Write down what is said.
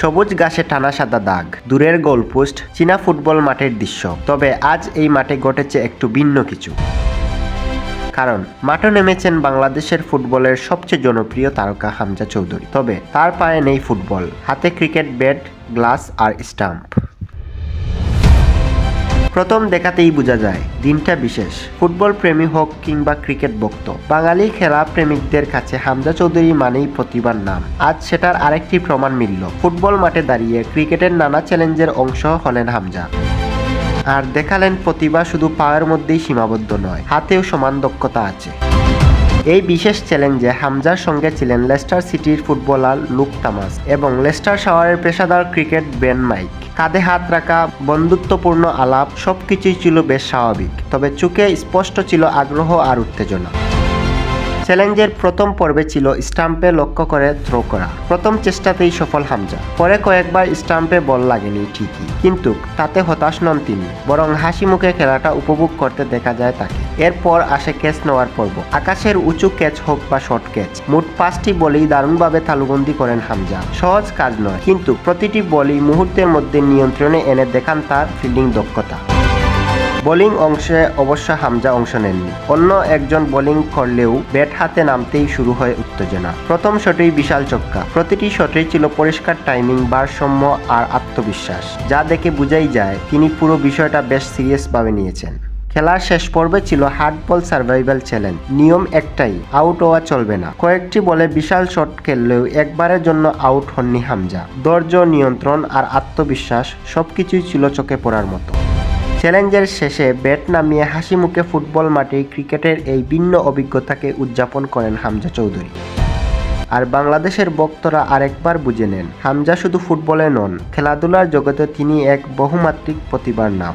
সবুজ ঘাসে টানা সাদা দাগ। দূরের গোলপোস্ট, চীনা ফুটবল মাঠের দৃশ্য। তবে আজ এই মাঠে ঘটেছে একটু ভিন্ন কিছু। কারণ, মাঠে নেমেছেন বাংলাদেশের ফুটবলের সবচেয়ে জনপ্রিয় তারকা হামজা চৌধুরী। তবে তার পায়ে নেই ফুটবল। হাতে ক্রিকেট ব্যাট, গ্লাস আর স্টাম্প। প্রথম দেখাতেই বোঝা যায়, দিনটা বিশেষ। ফুটবল প্রেমী হোক কিংবা ক্রিকেট ভক্ত, বাঙালি খেলা প্রেমিকদের কাছে হামজা চৌধুরী মানেই প্রতিভার নাম। আজ সেটার আরেকটি প্রমাণ মিলল। ফুটবল মাঠে দাঁড়িয়ে ক্রিকেটের নানা চ্যালেঞ্জের অংশ হলেন হামজা। আর দেখালেন প্রতিভা শুধু পাওয়ার মধ্যেই সীমাবদ্ধ নয়, হাতেও সমান দক্ষতা আছে। এই বিশেষ চ্যালেঞ্জে হামজার সঙ্গে ছিলেন লেস্টার সিটির ফুটবলার লুক তামাস এবং লেস্টার শাওয়ারের পেশাদার ক্রিকেট বেন মাইক। কাঁধে হাত রাখা, বন্ধুত্বপূর্ণ আলাপ, সবকিছুই ছিল বেশ স্বাভাবিক, তবে চোখে স্পষ্ট ছিল আগ্রহ আর উত্তেজনা। চ্যালেঞ্জের প্রথম পর্বে ছিল স্টাম্পে লক্ষ্য করে থ্রো করা। প্রথম চেষ্টাতেই সফল হামজা। পরে কয়েকবার স্টাম্পে বল লাগেনি ঠিকই, কিন্তু তাতে হতাশ নন তিনি, বরং হাসি মুখে খেলাটা উপভোগ করতে দেখা যায় তাকে। এরপর আসে ক্যাচ নেওয়ার পর্ব। আকাশের উঁচু ক্যাচ হোক বা শর্ট ক্যাচ মোট পাঁচটি বলেই দারুণভাবে তালুবন্দি করেন হামজা। সহজ কাজ নয়, কিন্তু প্রতিটি বলই মুহূর্তের মধ্যে নিয়ন্ত্রণে এনে দেখান তার ফিল্ডিং দক্ষতা। বোলিং অংশে অবশ্য হামজা অংশ নেননি। অন্য একজন বোলিং করলেও ব্যাট হাতে নামতেই শুরু হয় উত্তেজনা। প্রথম শটেই বিশাল চক্কা প্রতিটি শটেই ছিল পরিষ্কার টাইমিং ভারসাম্য আর আত্মবিশ্বাস। যা দেখে বোঝাই যায়, তিনি পুরো বিষয়টা বেশ সিরিয়াসভাবে নিয়েছেন। খেলার শেষ পর্বে ছিল হার্ড বল সার্ভাইভাল চ্যালেঞ্জ। নিয়ম একটাই আউট হওয়া চলবে না। কয়েকটি বলে বিশাল শট খেললেও একবারের জন্য আউট হননি হামজা। ধৈর্য, নিয়ন্ত্রণ আর আত্মবিশ্বাস সবকিছুই ছিল চোখে পড়ার মতো। চ্যালেঞ্জের শেষে ব্যাট নামিয়ে হাসি মুখে ফুটবল মাঠে ক্রিকেটের এই ভিন্ন অভিজ্ঞতাকে উদযাপন করেন হামজা চৌধুরী। আর বাংলাদেশের বক্তরা আরেকবার বুঝে নেন, হামজা শুধু ফুটবলে নন, খেলাধুলার জগতে তিনি এক বহুমাত্রিক প্রতিভার নাম।